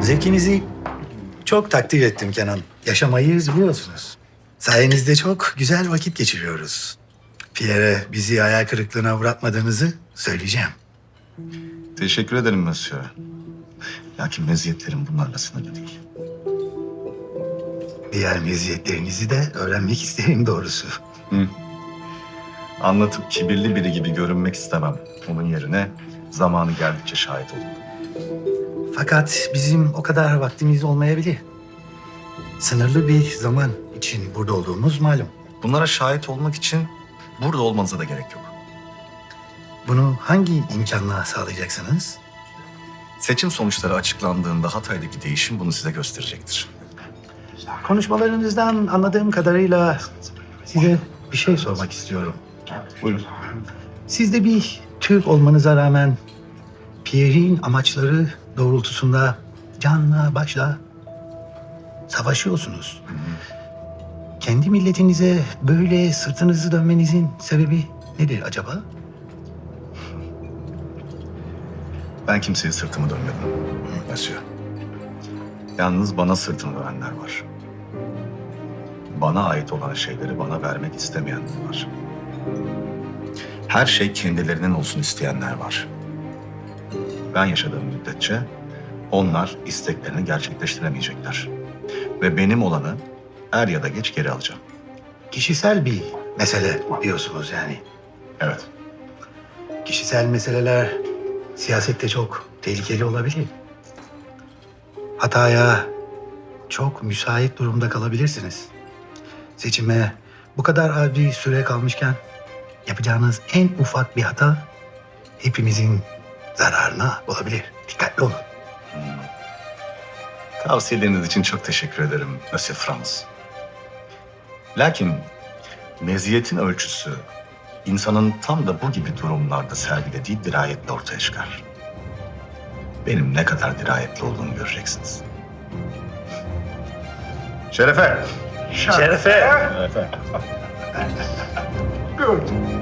Zevkinizi çok takdir ettim Kenan. Yaşamayı biliyorsunuz. Sayenizde çok güzel vakit geçiriyoruz. Pierre'e bizi hayal kırıklığına uğratmadığınızı söyleyeceğim. Teşekkür ederim Monsieur. Lakin meziyetlerim bunlarla sınırlı değil. Diğer meziyetlerinizi de öğrenmek isterim doğrusu. Anlatıp kibirli biri gibi görünmek istemem. Onun yerine zamanı geldikçe şahit olun. Fakat bizim o kadar vaktimiz olmayabilir. Sınırlı bir zaman için burada olduğumuz malum. Bunlara şahit olmak için burada olmanıza da gerek yok. Bunu hangi imkanla sağlayacaksınız? Seçim sonuçları açıklandığında Hatay'daki değişim bunu size gösterecektir. Konuşmalarınızdan anladığım kadarıyla size bir şey sormak istiyorum. Buyurun. Siz de bir Türk olmanıza rağmen Pierre'in amaçları doğrultusunda canla başla savaşıyorsunuz. Kendi milletinize böyle sırtınızı dönmenizin sebebi nedir acaba? Ben kimseye sırtımı dönmedim. Monsieur. Yalnız bana sırtını dönenler var. Bana ait olan şeyleri bana vermek istemeyenler var. Her şey kendilerinin olsun isteyenler var. Ben yaşadığım müddetçe onlar isteklerini gerçekleştiremeyecekler. Ve benim olanı er ya da geç geri alacağım. Kişisel bir mesele diyorsunuz yani. Evet. Kişisel meseleler siyasette çok tehlikeli olabilir. Hataya çok müsait durumda kalabilirsiniz. Seçime bu kadar az bir süre kalmışken yapacağınız en ufak bir hata hepimizin zararına olabilir. Dikkatli olun. Tavsiyeleriniz için çok teşekkür ederim Monsieur Franz. Lakin meziyetin ölçüsü insanın tam da bu gibi durumlarda sergilediği dirayetle ortaya çıkar. Benim ne kadar dirayetli olduğumu göreceksiniz. Şerefe! Şerefe! Şerefe! bir ölçü.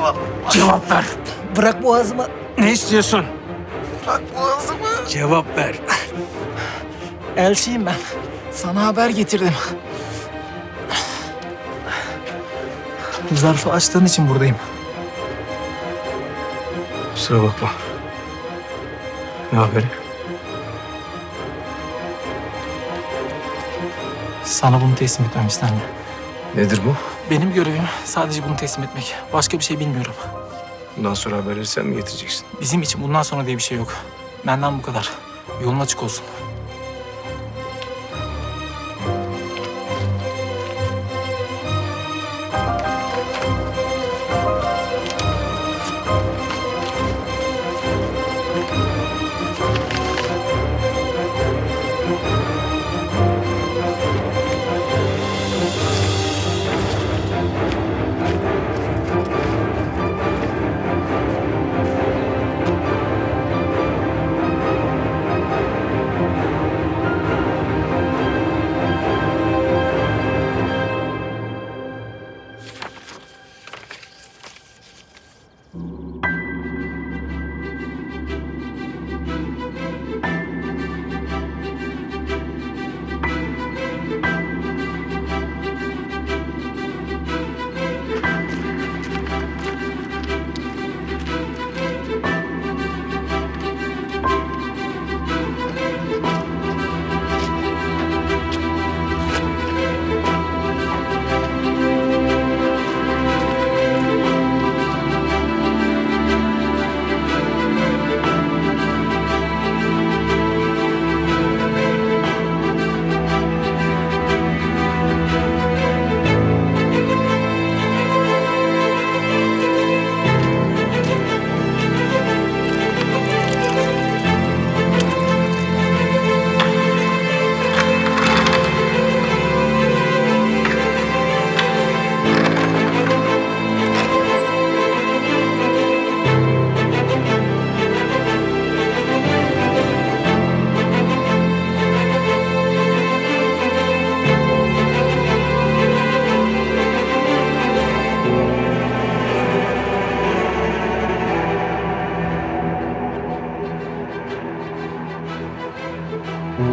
boğazımı. Cevap ver. Bırak boğazımı. Ne istiyorsun? Bırak boğazımı. Cevap ver. Elçiyim ben. Sana haber getirdim. Zarfı açtığın için buradayım. Kusura bakma. Ne haberi? Sana bunu teslim etmem istendi. Nedir bu? Benim görevim sadece bunu teslim etmek. Başka bir şey bilmiyorum. Bundan sonra haberleri sen mi getireceksin? Bizim için bundan sonra diye bir şey yok. Benden bu kadar. Yolun açık olsun.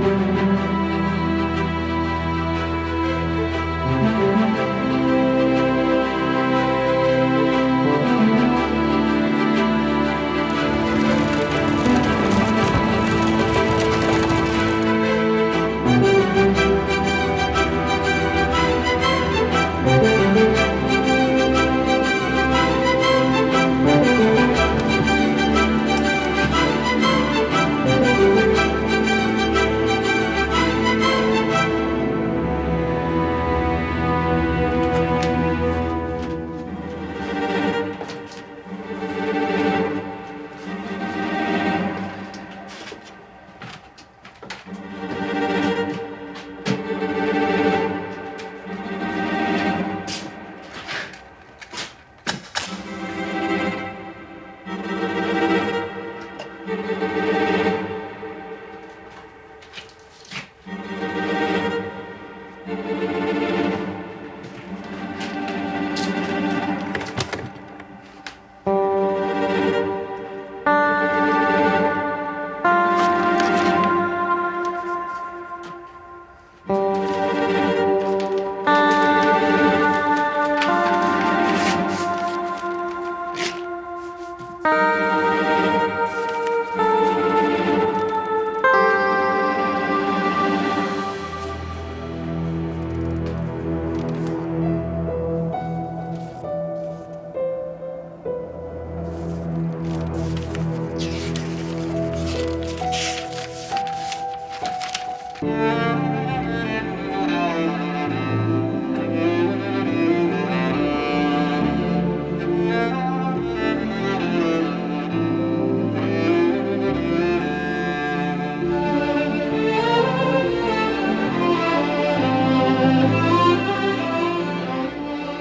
Música